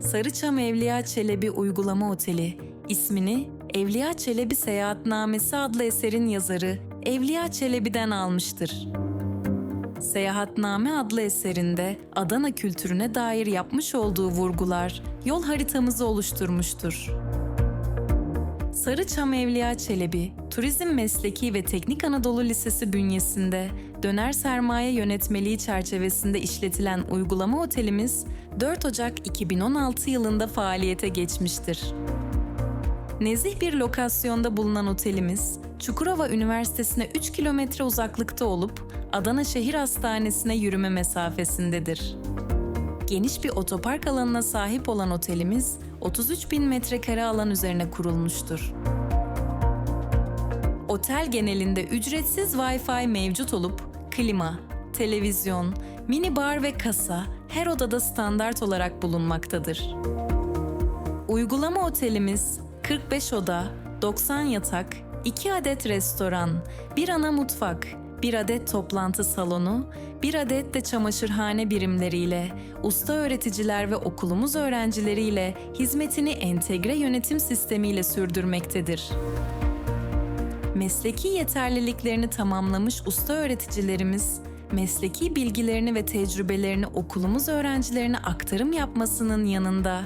Sarıçam Evliya Çelebi Uygulama Oteli ismini Evliya Çelebi Seyahatnamesi adlı eserin yazarı Evliya Çelebi'den almıştır. Seyahatname adlı eserinde Adana kültürüne dair yapmış olduğu vurgular yol haritamızı oluşturmuştur. Sarıçam Evliya Çelebi, Turizm Mesleki ve Teknik Anadolu Lisesi bünyesinde döner sermaye yönetmeliği çerçevesinde işletilen uygulama otelimiz 4 Ocak 2016 yılında faaliyete geçmiştir. Nezih bir lokasyonda bulunan otelimiz, Çukurova Üniversitesi'ne 3 kilometre uzaklıkta olup Adana Şehir Hastanesi'ne yürüme mesafesindedir. Geniş bir otopark alanına sahip olan otelimiz 33 bin metrekare alan üzerine kurulmuştur. Otel genelinde ücretsiz Wi-Fi mevcut olup klima, televizyon, mini bar ve kasa her odada standart olarak bulunmaktadır. Uygulama otelimiz 45 oda, 90 yatak, 2 adet restoran, 1 ana mutfak, 1 adet toplantı salonu, 1 adet de çamaşırhane birimleriyle, usta öğreticiler ve okulumuz öğrencileriyle hizmetini entegre yönetim sistemiyle sürdürmektedir. Mesleki yeterliliklerini tamamlamış usta öğreticilerimiz, mesleki bilgilerini ve tecrübelerini okulumuz öğrencilerine aktarım yapmasının yanında,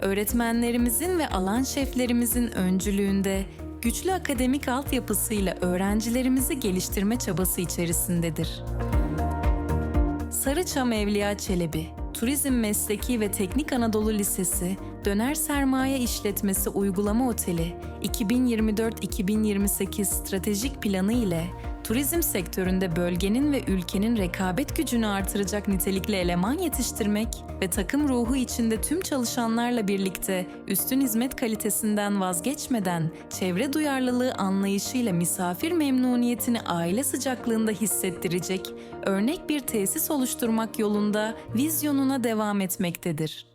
öğretmenlerimizin ve alan şeflerimizin öncülüğünde güçlü akademik altyapısıyla öğrencilerimizi geliştirme çabası içerisindedir. Sarıçam Evliya Çelebi, Turizm Mesleki ve Teknik Anadolu Lisesi, Döner Sermaye İşletmesi Uygulama Oteli, 2024-2028 stratejik planı ile turizm sektöründe bölgenin ve ülkenin rekabet gücünü artıracak nitelikli eleman yetiştirmek ve takım ruhu içinde tüm çalışanlarla birlikte üstün hizmet kalitesinden vazgeçmeden çevre duyarlılığı anlayışıyla misafir memnuniyetini aile sıcaklığında hissettirecek örnek bir tesis oluşturmak yolunda vizyonuna devam etmektedir.